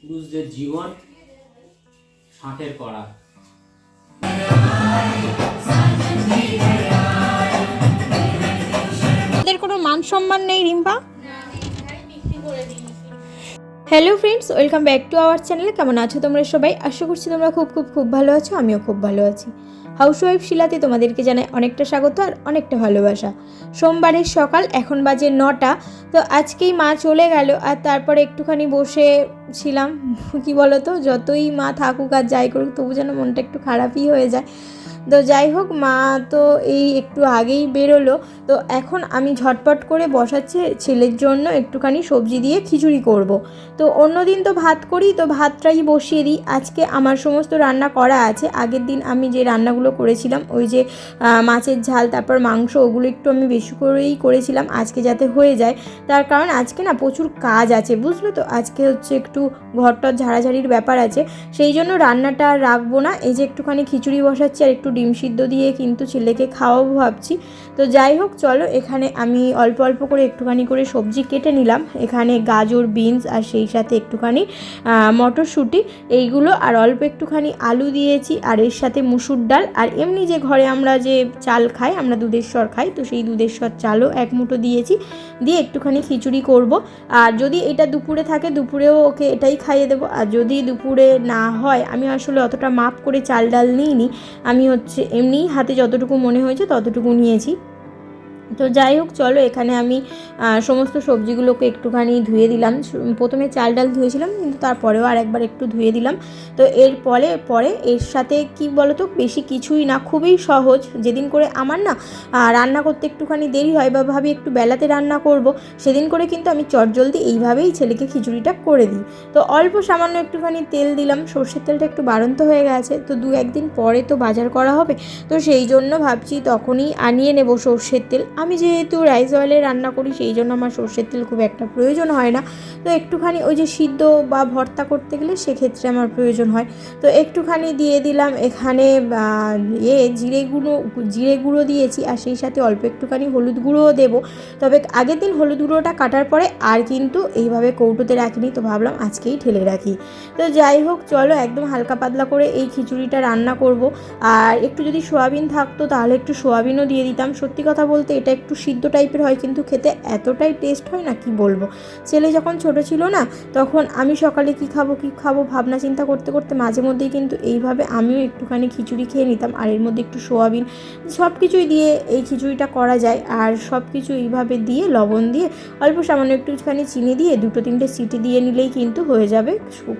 পুরুষদের জীবন সাঁতের করা। কোনো মান সম্মান নেই Rimpa? Hello friends welcome back to our channel কেমন আছো তোমরা সবাই? আশা করছি তোমরা খুব খুব খুব ভালো আছো, আমিও খুব ভালো আছি। হাউসওয়াইফ শিলাতে তোমাদেরকে জানাই অনেকটা স্বাগত আর অনেকটা ভালোবাসা। সোমবারের সকাল, এখন বাজে নটা, তো আজকেই মা চলে গেল আর তারপরে একটুখানি বসে ছিলাম। কি বলো তো যতই মা থাকুক আর যাই করুক, তবু যেন মনটা একটু খারাপই হয়ে যায়। তো যাই হোক, মা তো এই একটু আগেই বেরোলো। তো এখন আমি ঝটপট করে বসাচ্ছি ছেলের জন্য একটুখানি সবজি দিয়ে খিচুড়ি করব। তো অন্যদিন তো ভাত করি, তো ভাতটাই বসিয়ে দিই। আজকে আমার সমস্ত রান্না করা আছে। আগের দিন আমি যে রান্নাগুলো করেছিলাম, ওই যে মাছের ঝাল, তারপর মাংস, ওগুলো একটু আমি বেশি করেই করেছিলাম, আজকে যাতে হয়ে যায়। তার কারণ আজকে না প্রচুর কাজ আছে, বুঝলো তো? আজকে হচ্ছে একটু ঘরটর ঝাড়াঝাড়ির ব্যাপার আছে। সেই জন্য রান্নাটা রাখব না। এই যে একটুখানি খিচুড়ি বসাচ্ছি আর একটু ডিম সিদ্ধ দিয়ে কিন্তু ছেলেকে খাওয়াবো ভাবছি। তো যাই হোক, চলো, এখানে আমি অল্প অল্প করে একটুখানি করে সবজি কেটে নিলাম। এখানে গাজর, বিনস আর সেই সাথে একটুখানি মটরশুঁটি এইগুলো আর অল্প একটুখানি আলু দিয়েছি আর এর সাথে মুসুর ডাল। আর এমনি যে ঘরে আমরা যে চাল খাই, আমরা দুধের স্বর খাই, তো সেই দুধের স্বর চালও এক মুঠো দিয়েছি। দিয়ে একটুখানি খিচুড়ি করব। আর যদি এটা দুপুরে থাকে, দুপুরেও ওকে এটাই খাইয়ে দেবো। আর যদি দুপুরে না হয়, আমি আসলে অতটা মাপ করে চাল ডাল নিইনি। আমি হচ্ছে এমনি হাতে যতটুকু মনে হয়েছে ততটুকু নিয়েছি। তো যাই হোক, চলো এখানে আমি সমস্ত সবজিগুলোকে একটুখানি ধুয়ে দিলাম। প্রথমে চাল ডাল ধুয়েছিলাম, কিন্তু তারপরেও আর একবার একটু ধুয়ে দিলাম। তো এর পরে পরে এর সাথে কি বলতো, বেশি কিছুই না, খুবই সহজ। যেদিন করে আমার না রান্না করতে একটুখানি দেরি হয় বা ভাবি একটু বেলাতে রান্না করব, সেদিন করে কিন্তু আমি চটজলদি এইভাবেই ছেলেকে খিচুড়িটা করে দিই। তো অল্প সামান্য একটুখানি তেল দিলাম, সর্ষের তেলটা একটু বাড়ন্ত হয়ে গেছে, তো দু একদিন পরে তো বাজার করা হবে। তো সেই জন্য ভাবছি তখনই আনিয়ে নেব সর্ষের তেল। আমি যেহেতু রাইস অয়েলে রান্না করি, সেই জন্য আমার সর্ষের তেল খুব একটা প্রয়োজন হয় না। তো একটুখানি ওই যে সিদ্ধ বা ভর্তা করতে গেলে সেক্ষেত্রে আমার প্রয়োজন হয়। তো একটুখানি দিয়ে দিলাম, এখানে ইয়ে জিরে গুঁড়ো জিরে গুঁড়ো দিয়েছি আর সেই সাথে অল্প একটুখানি হলুদ গুঁড়োও দেবো। তবে আগের দিন হলুদ গুঁড়োটা কাটার পরে আর কিন্তু এইভাবে কৌটোতে রাখিনি, তো ভাবলাম আজকেই ঠেলে রাখি। তো যাই হোক, চলো একদম হালকা পাতলা করে এই খিচুড়িটা রান্না করব। আর একটু যদি সোয়াবিন থাকতো তাহলে একটু সোয়াবিনও দিয়ে দিতাম। সত্যি কথা বলতে এটা একটু সিদ্ধ টাইপের হয়, কিন্তু খেতে এতটাই টেস্ট হয় না, কি বলব? ছেলে যখন ছোট ছিল না, তখন আমি সকালে কি খাব কি খাব, ভাবনা চিন্তা করতে করতে মাঝে মধ্যেই কিন্তু এইভাবে আমিও একটুখানি খিচুড়ি খেয়ে নিতাম। আর এর মধ্যে একটু সোয়াবিন সব কিছুই দিয়ে এই খিচুড়িটা করা যায়। আর সব কিছু এইভাবে দিয়ে, লবণ দিয়ে, অল্প সামান্য একটুখানি চিনি দিয়ে, দুটো তিনটে সিটি দিয়ে নিলেই কিন্তু হয়ে যাবে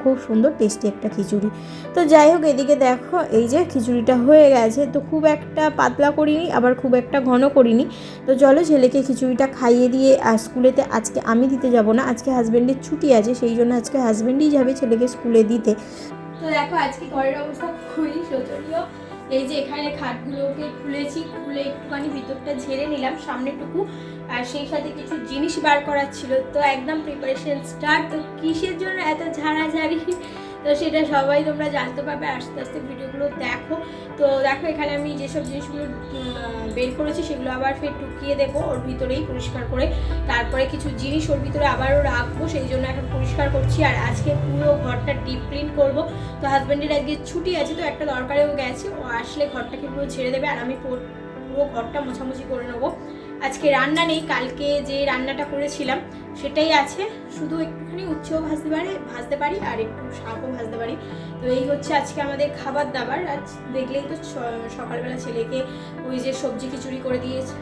খুব সুন্দর টেস্টি একটা খিচুড়ি। তো যাই হোক, এদিকে দেখো, এই যে খিচুড়িটা হয়ে গেছে। তো খুব একটা পাতলা করিনি, আবার খুব একটা ঘন করিনি। তো চলো ছেলেকে খিচুড়িটা খাইয়ে দিয়ে স্কুলেতে আজকে আমি দিতে যাব না, আজকে হাজব্যান্ডের ছুটি আছে, সেই জন্য আজকে হাজব্যান্ডই যাবে ছেলেকে স্কুলে দিতে। তো দেখো আজকে ঘরের অবস্থা খুবই শোচনীয়। এই যে এখানে খাটগুলোকে খুলেছি, খুলে একটুখানি ভিতরটা ঝেড়ে নিলাম, সামনেটুকু। আর সেই সাথে কিছু জিনিস বার করার ছিল, তো একদম প্রিপারেশন স্টার্ট তো কিসের জন্য এত ঝাড়াঝাড়ি? তো সেটা সবাই তোমরা জানতে পারবে, আস্তে আস্তে ভিডিওগুলো দেখো। তো দেখো, এখানে আমি যেসব জিনিসগুলো বের করেছি সেগুলো আবার ফের টুকিয়ে দেবো, ওর ভিতরেই পরিষ্কার করে। তারপরে কিছু জিনিস ওর ভিতরে আবারও রাখব, সেই জন্য এখন পরিষ্কার করছি। আর আজকে পুরো ঘরটা ডিপ ক্লিন করব। তো হাজব্যান্ডের আজকে ছুটি আছে, তো একটা দরকারেও গেছে। ও আসলে ঘরটাকে পুরো ছেড়ে দেবে, আর আমি পুরো পুরো ঘরটা মোছামুছি করে নেব। আজকে রান্না নেই, কালকে যে রান্নাটা করেছিলাম সেটাই আছে। শুধু একটুখানি উচ্ছেও ভাজতে পারে, ভাজতে পারি আর একটু শাকও ভাজতে পারি। তো এই হচ্ছে আজকে আমাদের খাবার দাবার। আজ দেখলেই তো সকালবেলা ছেলেকে ওই যে সবজি খিচুড়ি করে দিয়েছে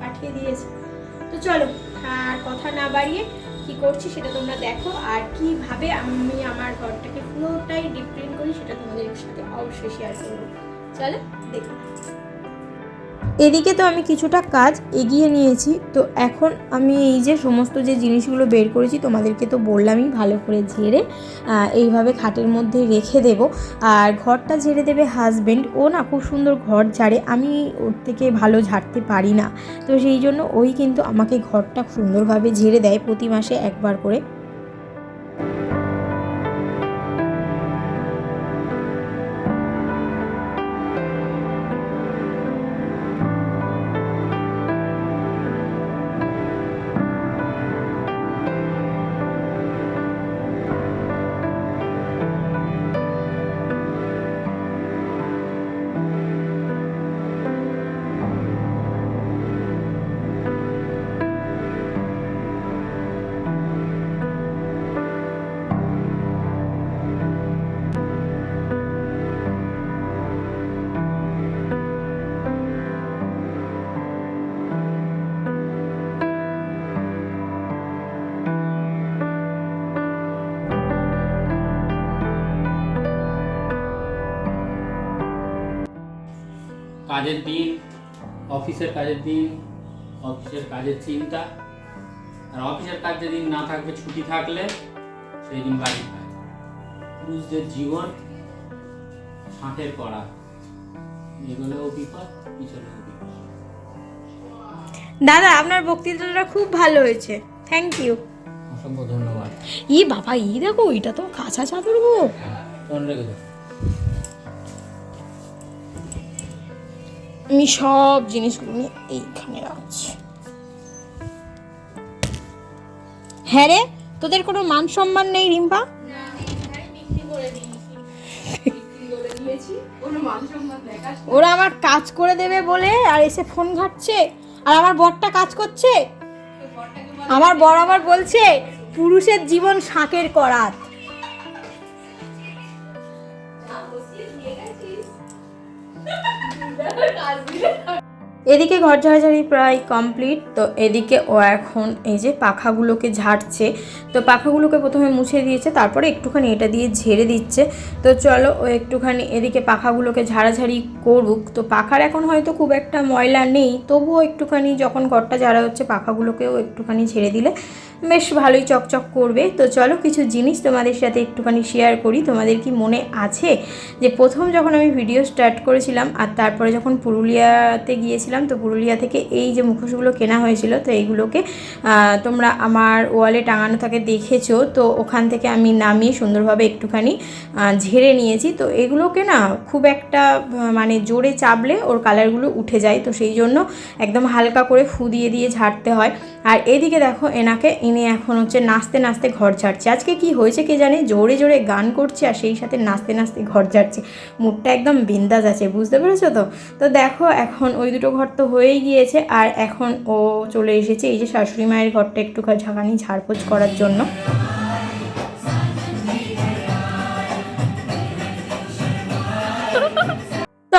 পাঠিয়ে দিয়েছে। তো চলো, আর কথা না বাড়িয়ে কি করছি সেটা তোমরা দেখো। আর কীভাবে আমি আমার ঘরটাকে পুরোটাই ডিপ করি সেটা তোমাদের সাথে অবশ্যই শেয়ার করব। চলো, দেখো। এদিকে তো আমি কিছুটা কাজ এগিয়ে নিয়েছি, তো এখন আমি এই যে সমস্ত যে জিনিসগুলো বের করেছি তোমাদেরকে তো বললামই ভালো করে ঝেড়ে এইভাবে খাটের মধ্যে রেখে দেব। আর ঘরটা ঝেড়ে দেবে হাজব্যান্ড ও না খুব সুন্দর ঘর ঝাড়ে, আমি ওর থেকে ভালো ঝাড়তে পারি না। তো সেই জন্য ওই কিন্তু আমাকে ঘরটা সুন্দরভাবে ঝেড়ে দেয় প্রতি মাসে একবার করে। কাজের দিন অফিসের কাজের দিন অফিসের কাজের চিন্তা। আর অফিসের কাজ যেদিন না থাকবে ছুটি থাকলে সেই দিন বাড়ি খায় পুরুষদের জীবন শাঁখের করা এগুলোও বিপদ পিছনেও বিপদ। দাদা আপনার বক্তৃতাটা খুব ভালো হয়েছে। থ্যাংক ইউ অসংখ্য ধন্যবাদ। ই বাবা ই দেখো এটা তো কাঁচা চাদর গো। ফোন রেখে আমি সব জিনিসগুলো এইখানে রাখছি হ্যাঁ রে, তোদের কোনো মান সম্মান নেই রিম্পা? ওরা আমার কাজ করে দেবে বলে আর এসে ফোন ঘাটছে। আর আমার বরটা কাজ করছে? আমার বর আবার বলছে, পুরুষের জীবন শাঁকের করাত। এদিকে ঘর ঝাড়াঝাড়ি প্রায় কমপ্লিট, তো এদিকে ও এখন এই যে পাখাগুলোকে ঝাড়ছে। তো পাখাগুলোকে প্রথমে মুছে দিয়েছে, তারপরে একটুখানি এটা দিয়ে ঝেড়ে দিচ্ছে। তো চলো ও একটুখানি এদিকে পাখাগুলোকে ঝাড়াঝাড়ি করুক। তো পাখার এখন হয়তো খুব একটা ময়লা নেই, তবুও একটুখানি যখন ঘরটা ঝাড়া হচ্ছে, পাখাগুলোকেও একটুখানি ঝেড়ে দিলে বেশ ভালোই চকচক করবে। তো চলো কিছু জিনিস তোমাদের সাথে একটুখানি শেয়ার করি। তোমাদের কি মনে আছে যে প্রথম যখন আমি ভিডিও স্টার্ট করেছিলাম আর তারপরে যখন পুরুলিয়াতে গিয়েছিলাম, তো পুরুলিয়া থেকে এই যে মুখোশগুলো কেনা হয়েছিল, তো এইগুলোকে তোমরা আমার ওয়ালে টাঙানো থাকে দেখেছ। তো ওখান থেকে আমি নামিয়ে সুন্দরভাবে একটুখানি ঝেড়ে নিয়েছি। তো এগুলোকে না খুব একটা মানে জোরে চাপলে ওর কালারগুলো উঠে যায়। তো সেই জন্য একদম হালকা করে ফু দিয়ে দিয়ে ঝাড়তে হয়। আর এদিকে দেখো এনাকে ইনি এখন হচ্ছে নাচতে নাচতে ঘর ছাড়ছে আজকে কি হয়েছে কে জানে? জোরে জোরে গান করছে আর সেই সাথে নাচতে নাচতে ঘর ছাড়ছে মুডটা একদম বিন্দাজ আছে, বুঝতে পেরেছ তো? তো দেখো, এখন ওই দুটো ঘর তো হয়েই গিয়েছে আর এখন ও চলে এসেছে এই যে শাশুড়ি মায়ের ঘরটা একটু ঝাঁকানি ঝাড়পোছ করার জন্য। তো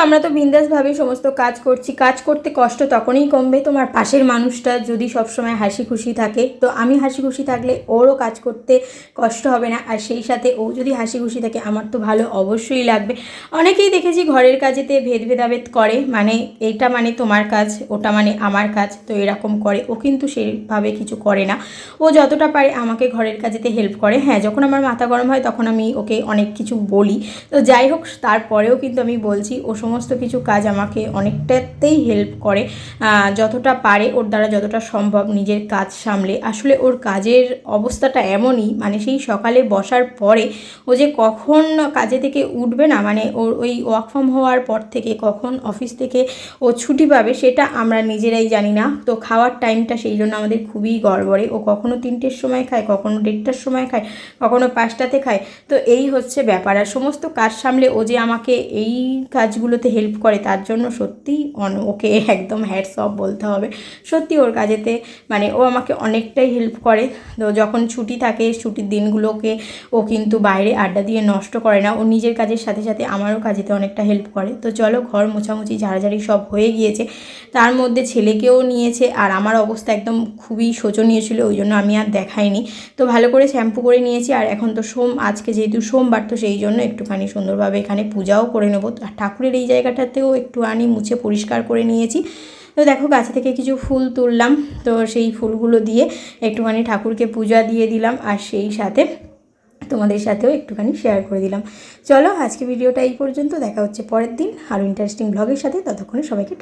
আমরা তো বিন্দাসভাবে সমস্ত কাজ করছি। কাজ করতে কষ্ট তখনই কমবে তোমার পাশের মানুষটা যদি সবসময় হাসি খুশি থাকে। তো আমি হাসি খুশি থাকলে ওরও কাজ করতে কষ্ট হবে না। আর সেই সাথে ও যদি হাসি খুশি থাকে, আমার তো ভালো অবশ্যই লাগবে। অনেকেই দেখেছি ঘরের কাজেতে ভেদ ভেদাভেদ করে। মানে এইটা মানে তোমার কাজ, ওটা মানে আমার কাজ। তো এরকম করে। ও কিন্তু সেভাবে কিছু করে না। ও যতটা পারে আমাকে ঘরের কাজেতে হেল্প করে। হ্যাঁ যখন আমার মাথা গরম হয় তখন আমি ওকে অনেক কিছু বলি। তো যাই হোক, তারপরেও কিন্তু আমি বলছি, ও সমস্ত কিছু কাজ আমাকে অনেকটাতেই হেল্প করে। যতটা পারে ওর দ্বারা যতটা সম্ভব নিজের কাজ সামলে। আসলে ওর কাজের অবস্থাটা এমনই মানে সেই সকালে বসার পরে ও যে কখন কাজে থেকে উঠবে না মানে ওর ওই ওয়ার্ক ফ্রম হওয়ার পর থেকে কখন অফিস থেকে ও ছুটি পাবে সেটা আমরা নিজেরাই জানি না। তো খাওয়ার টাইমটা সেই জন্য আমাদের খুবই গড়বড়ে। ও কখনো তিনটের সময় খায়, কখনো দেড়টার সময় খায়, কখনো পাঁচটাতে খায়। তো এই হচ্ছে ব্যাপার। আর সমস্ত কাজ সামলে ও যে আমাকে এই কাজগুলোতে হেল্প করে, তার জন্য সত্যি অন- ওকে একদম হ্যাটস অফ বলতে হবে। সত্যি ওর কাজেতে মানে ও আমাকে অনেকটাই হেল্প করে। তো যখন ছুটি থাকে, ছুটির দিনগুলোকে ও কিন্তু বাইরে আড্ডা দিয়ে নষ্ট করে না। ও নিজের কাজের সাথে সাথে আমারও কাজেতে অনেকটা হেল্প করে। তো চলো, ঘর মোছামুছি, ঝাড়াঝাড়ি সব হয়ে গিয়েছে। তার মধ্যে ছেলেকেও নিয়েছে, আর আমার অবস্থা একদম খুবই শোচনীয় ছিল, ওই জন্য আমি আর দেখাইনি। তো ভালো করে শ্যাম্পু করে নিয়েছি, আর এখন তো সোম, আজকে যেহেতু সোমবার, তো সেই জন্য একটুখানি সুন্দরভাবে এখানে পূজাও করে নেব। আর ঠাকুরের এই জায়গাটাতেও একটু আনি মুছে পরিষ্কার করে নিয়েছি। তো দেখো গাছ থেকে কিছু ফুল তুললাম। তো সেই ফুলগুলো দিয়ে একটুখানি ঠাকুরকে পূজা দিয়ে দিলাম আর সেই সাথে তোমাদের সাথেও একটুখানি শেয়ার করে দিলাম। চলো আজকে ভিডিওটা এই পর্যন্ত। দেখা হচ্ছে পরের দিন। আরও ইন্টারেস্টিং ব্লগের সাথে। ততক্ষণে সবাইকে